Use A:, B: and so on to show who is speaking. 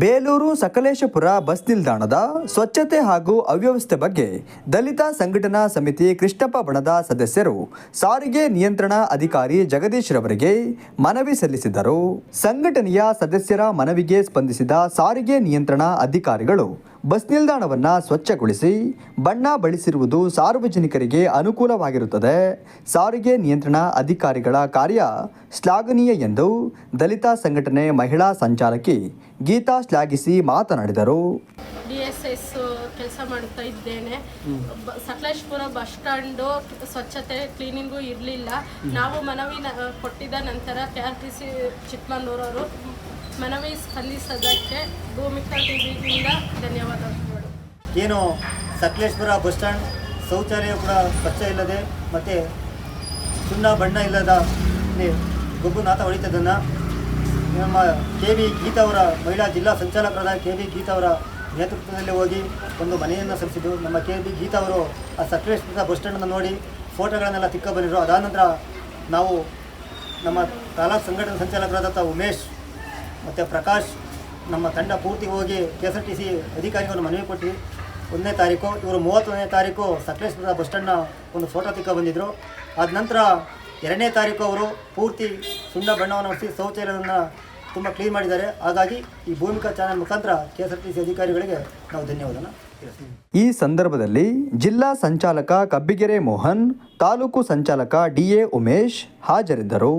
A: Belur Sakleshpur bus ನಿಲ್ದಾಣದ ಸ್ವಚ್ಛತೆ ಹಾಗೂ ಅವ್ಯವಸ್ಥೆ ಬಗ್ಗೆ ದಲಿತ ಸಂಘಟನಾ ಸಮಿತಿ ಕೃಷ್ಣಪ್ಪ ಬಣದ ಸದಸ್ಯರು ಸಾರಿಗೆ ನಿಯಂತ್ರಣ ಅಧಿಕಾರಿ ಜಗದೀಶ್ ರವರಿಗೆ ಮನವಿ ಸಲ್ಲಿಸಿದರು. ಸಂಘಟನೆಯ ಸದಸ್ಯರ ಮನವಿಗೆ ಸ್ಪಂದಿಸಿದ ಸಾರಿಗೆ ನಿಯಂತ್ರಣ ಅಧಿಕಾರಿಗಳು ಬಸ್ ನಿಲ್ದಾಣವನ್ನು ಸ್ವಚ್ಛಗೊಳಿಸಿ ಬಣ್ಣ ಬಳಸಿರುವುದು ಸಾರ್ವಜನಿಕರಿಗೆ ಅನುಕೂಲವಾಗಿರುತ್ತದೆ. ಸಾರಿಗೆ ನಿಯಂತ್ರಣ ಅಧಿಕಾರಿಗಳ ಕಾರ್ಯ ಶ್ಲಾಘನೀಯ ಎಂದು ದಲಿತ ಸಂಘಟನೆ ಮಹಿಳಾ ಸಂಚಾಲಕಿ ಗೀತಾ ಶ್ಲಾಘಿಸಿ ಮಾತನಾಡಿದರು.
B: ಎಸ್ ಎಸ್ ಕೆಲಸ ಮಾಡ್ತಾ ಇದ್ದೇನೆ. ಸಕಲೇಶ್ಪುರ ಬಸ್ ಸ್ಟ್ಯಾಂಡು ಸ್ವಚ್ಛತೆ ಕ್ಲೀನಿಂಗು ಇರಲಿಲ್ಲ. ನಾವು ಮನವಿ ಕೊಟ್ಟಿದ್ದ ನಂತರ ಕೆ ಆರ್ ಟಿ ಸಿ ಚಿಕ್ಕಮಂಗ್ಳೂರವರು ಮನವಿ ಸ್ಪಂದಿಸೋದಕ್ಕೆ ಭೂಮಿಕಾ ಟಿವಿಯಿಂದ ಧನ್ಯವಾದಗಳು.
C: ಏನು, ಸಕಲೇಶ್ಪುರ ಬಸ್ ಸ್ಟ್ಯಾಂಡ್ ಶೌಚಾಲಯ ಕೂಡ ಸ್ವಚ್ಛ ಇಲ್ಲದೆ ಮತ್ತು ಸುಣ್ಣ ಬಣ್ಣ ಇಲ್ಲದ ಇಲ್ಲಿ ಗೊಬ್ಬು ನಾಥ ಹೊಡಿತದನ್ನು ನಮ್ಮ ಕೆ ವಿ ಗೀತಾ ಅವರ ಮಹಿಳಾ ಜಿಲ್ಲಾ ಸಂಚಾಲಕರಾದ ಕೆ ವಿ ಗೀತಾ ಅವರ ನೇತೃತ್ವದಲ್ಲಿ ಹೋಗಿ ಒಂದು ಮನೆಯನ್ನು ಸಲ್ಲಿಸಿದ್ದು. ನಮ್ಮ ಕೆ ಬಿ ಗೀತಾ ಅವರು ಆ ಸಕಲೇಶ್ಪುರದ ಬಸ್ ಸ್ಟ್ಯಾಂಡನ್ನು ನೋಡಿ ಫೋಟೋಗಳನ್ನೆಲ್ಲ ತಿಕ್ಕ ಬಂದಿದ್ರು. ಅದಾದ ನಂತರ ನಾವು ನಮ್ಮ ತಾಲೂಕು ಸಂಘಟನೆ ಸಂಚಾಲಕರಾದಂಥ ಉಮೇಶ್ ಮತ್ತು ಪ್ರಕಾಶ್ ನಮ್ಮ ತಂಡ ಪೂರ್ತಿ ಹೋಗಿ K S R T C ಅಧಿಕಾರಿಗಳನ್ನು ಮನವಿ ಕೊಟ್ಟು ಒಂದನೇ ತಾರೀಕು, ಇವರು ಮೂವತ್ತೊಂದನೇ ತಾರೀಕು ಸಕಲೇಶ್ಪುರದ ಬಸ್ ಸ್ಟ್ಯಾಂಡ್ನ ಒಂದು ಫೋಟೋ ತಿಕ್ಕ ಬಂದಿದ್ದರು ಆದ ನಂತರ ಎರಡನೇ ತಾರೀಕು ಅವರು ಪೂರ್ತಿ ಸುಣ್ಣ ಬಣ್ಣವನ್ನು ಹೊಡಿಸಿ ಶೌಚಾಲಯವನ್ನು ತುಂಬ ಕ್ಲೀನ್ ಮಾಡಿದ್ದಾರೆ. ಹಾಗಾಗಿ ಈ ಭೂಮಿಕಾ ಚಾನಲ್ ಮುಖಾಂತರ K S R T C ಅಧಿಕಾರಿಗಳಿಗೆ ನಾವು ಧನ್ಯವಾದನ
A: ಈ ಸಂದರ್ಭದಲ್ಲಿ ಜಿಲ್ಲಾ ಸಂಚಾಲಕ ಕಬ್ಬಿಗೆರೆ ಮೋಹನ್, ತಾಲೂಕು ಸಂಚಾಲಕ ಡಿಎ ಉಮೇಶ್ ಹಾಜರಿದ್ದರು.